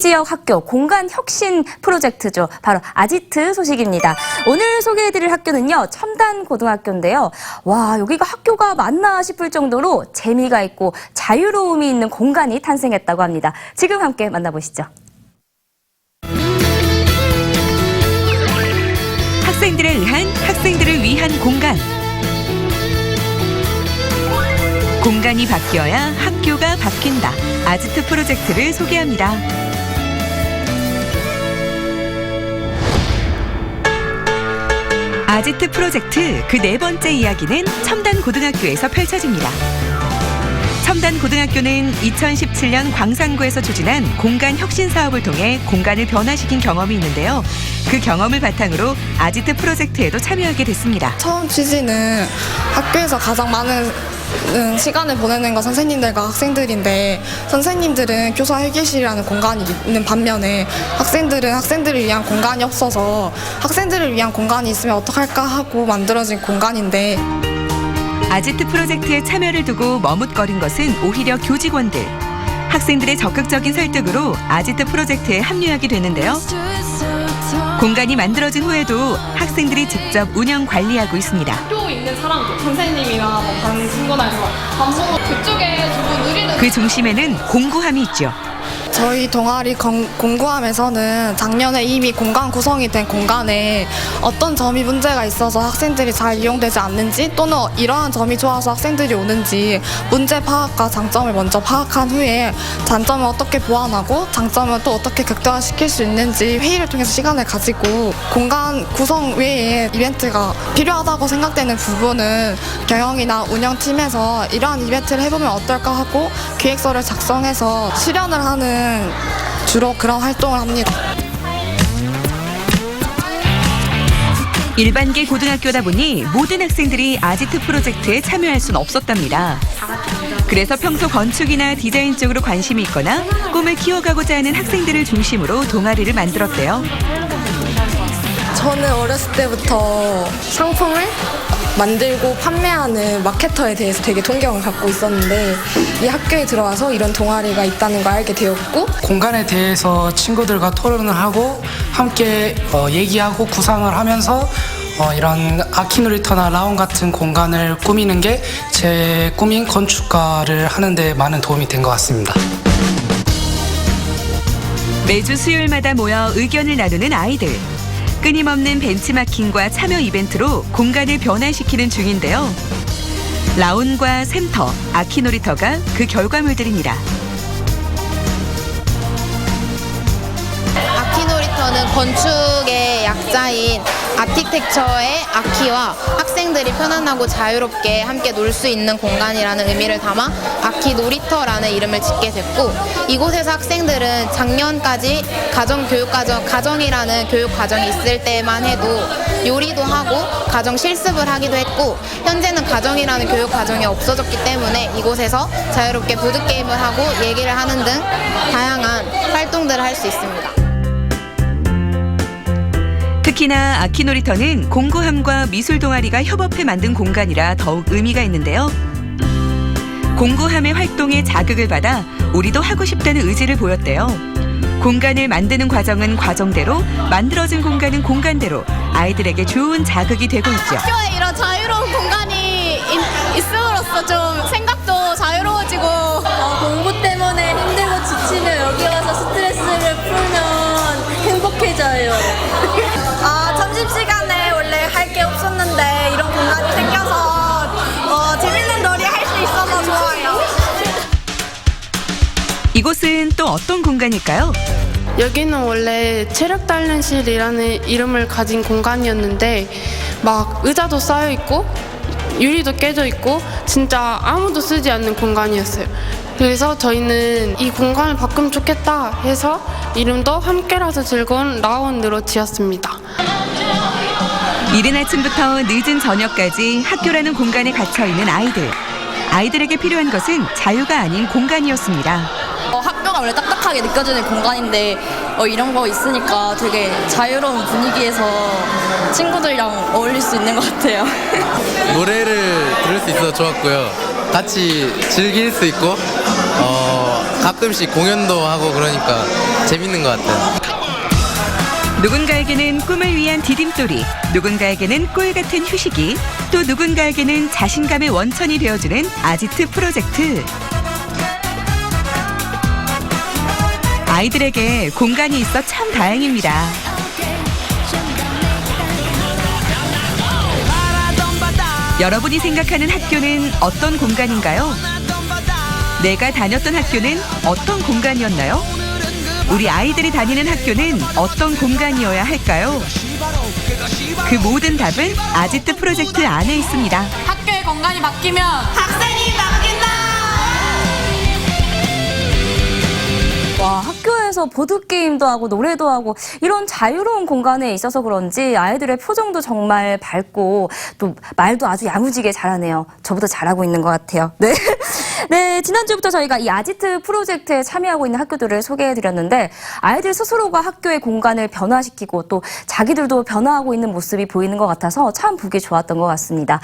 지역 학교 공간 혁신 프로젝트죠. 바로 아지트 소식입니다. 오늘 소개해드릴 학교는요, 첨단 고등학교인데요. 와, 여기가 학교가 맞나 싶을 정도로 재미가 있고 자유로움이 있는 공간이 탄생했다고 합니다. 지금 함께 만나보시죠. 학생들에 의한 학생들을 위한 공간. 공간이 바뀌어야 학교가 바뀐다. 아지트 프로젝트를 소개합니다. 아지트 프로젝트 그 네 번째 이야기는 첨단 고등학교에서 펼쳐집니다. 첨단 고등학교는 2017년 광산구에서 추진한 공간 혁신 사업을 통해 공간을 변화시킨 경험이 있는데요. 그 경험을 바탕으로 아지트 프로젝트에도 참여하게 됐습니다. 처음 취지는 학교에서 가장 많은 음, 시간을 보내는 건 선생님들과 학생들인데 선생님들은 교사 회계실이라는 공간이 있는 반면에 학생들은 학생들을 위한 공간이 없어서 학생들을 위한 공간이 있으면 어떡할까 하고 만들어진 공간인데 아지트 프로젝트에 참여를 두고 머뭇거린 것은 오히려 교직원들. 학생들의 적극적인 설득으로 아지트 프로젝트에 합류하게 되는데요. 공간이 만들어진 후에도 학생들이 직접 운영 관리하고 있습니다. 학교 있는 사람들, 선생님이나 뭐 강신고나 해서 밥 먹고 그쪽에 두고 누리는 그 중심에는 공구함이 있죠. 저희 동아리 건- 공구함에서는 작년에 이미 공간 구성이 된 공간에 어떤 점이 문제가 있어서 학생들이 잘 이용되지 않는지 또는 이러한 점이 좋아서 학생들이 오는지 문제 파악과 장점을 먼저 파악한 후에 단점을 어떻게 보완하고 장점을 또 어떻게 극대화시킬 수 있는지 회의를 통해서 시간을 가지고 공간 구성 외에 이벤트가 필요하다고 생각되는 부분은 경영이나 운영팀에서 이러한 이벤트를 해보면 어떨까 하고 기획서를 작성해서 실현을 하는 주로 그런 활동을 합니다. 일반계 고등학교다 보니 모든 학생들이 아지트 프로젝트에 참여할 수는 없었답니다. 그래서 평소 건축이나 디자인 쪽으로 관심이 있거나 꿈을 키워가고자 하는 학생들을 중심으로 동아리를 만들었대요. 저는 어렸을 때부터 상품을 만들고 판매하는 마케터에 대해서 되게 통경을 갖고 있었는데 이 학교에 들어와서 이런 동아리가 있다는 걸 알게 되었고 공간에 대해서 친구들과 토론을 하고 함께 어, 얘기하고 구상을 하면서 어, 이런 아키놀이터나 라운 같은 공간을 꾸미는 게 제 꿈인 건축가를 하는데 많은 도움이 된 것 같습니다. 매주 수요일마다 모여 의견을 나누는 아이들. 끊임없는 벤치마킹과 참여 이벤트로 공간을 변화시키는 중인데요. 라운과 센터, 아키놀이터가 그 결과물들입니다. 아키놀이터는 건축의 약자인 아키텍처의 아키와 학생들이 편안하고 자유롭게 함께 놀 수 있는 공간이라는 의미를 담아 아키 놀이터라는 이름을 짓게 됐고 이곳에서 학생들은 작년까지 가정 교육 과정 가정이라는 교육 과정이 있을 때만 해도 요리도 하고 가정 실습을 하기도 했고 현재는 가정이라는 교육 과정이 없어졌기 때문에 이곳에서 자유롭게 보드 게임을 하고 얘기를 하는 등 다양한 활동들을 할 수 있습니다. 특히나 아키놀이터는 공구함과 미술 동아리가 협업해 만든 공간이라 더욱 의미가 있는데요. 공구함의 활동에 자극을 받아 우리도 하고 싶다는 의지를 보였대요. 공간을 만드는 과정은 과정대로, 만들어진 공간은 공간대로 아이들에게 좋은 자극이 되고 있죠. 학교에 이런 자유로운 공간이 있, 있음으로써 좀 생각도 자유로워지고 어, 공부 때문에 힘들고 지치면 여기 와서 스트레스를 풀면 행복해져요. 이곳은 또 어떤 공간일까요? 여기는 원래 체력 단련실이라는 이름을 가진 공간이었는데 막 의자도 쌓여 있고 유리도 깨져 있고 진짜 아무도 쓰지 않는 공간이었어요. 그래서 저희는 이 공간을 바꾸면 좋겠다 해서 이름도 함께라서 즐거운 라운드로 지었습니다. 이른 아침부터 늦은 저녁까지 학교라는 공간에 갇혀 있는 아이들. 아이들에게 필요한 것은 자유가 아닌 공간이었습니다. 어, 학교가 원래 딱딱하게 느껴지는 공간인데 어, 이런 거 있으니까 되게 자유로운 분위기에서 친구들이랑 어울릴 수 있는 것 같아요. 노래를 들을 수 있어서 좋았고요. 같이 즐길 수 있고 어, 가끔씩 공연도 하고 그러니까 재밌는 것 같아요. 누군가에게는 꿈을 위한 디딤돌이, 누군가에게는 꿀 같은 휴식이, 또 누군가에게는 자신감의 원천이 되어주는 아지트 프로젝트. 아이들에게 공간이 있어 참 다행입니다. 여러분이 생각하는 학교는 어떤 공간인가요? 내가 다녔던 학교는 어떤 공간이었나요? 우리 아이들이 다니는 학교는 어떤 공간이어야 할까요? 그 모든 답은 아지트 프로젝트 안에 있습니다. 학교의 공간이 바뀌면 와, 학교에서 보드게임도 하고 노래도 하고 이런 자유로운 공간에 있어서 그런지 아이들의 표정도 정말 밝고 또 말도 아주 야무지게 잘하네요. 저보다 잘하고 있는 것 같아요. 네. 네, 지난주부터 저희가 이 아지트 프로젝트에 참여하고 있는 학교들을 소개해 드렸는데 아이들 스스로가 학교의 공간을 변화시키고 또 자기들도 변화하고 있는 모습이 보이는 것 같아서 참 보기 좋았던 것 같습니다.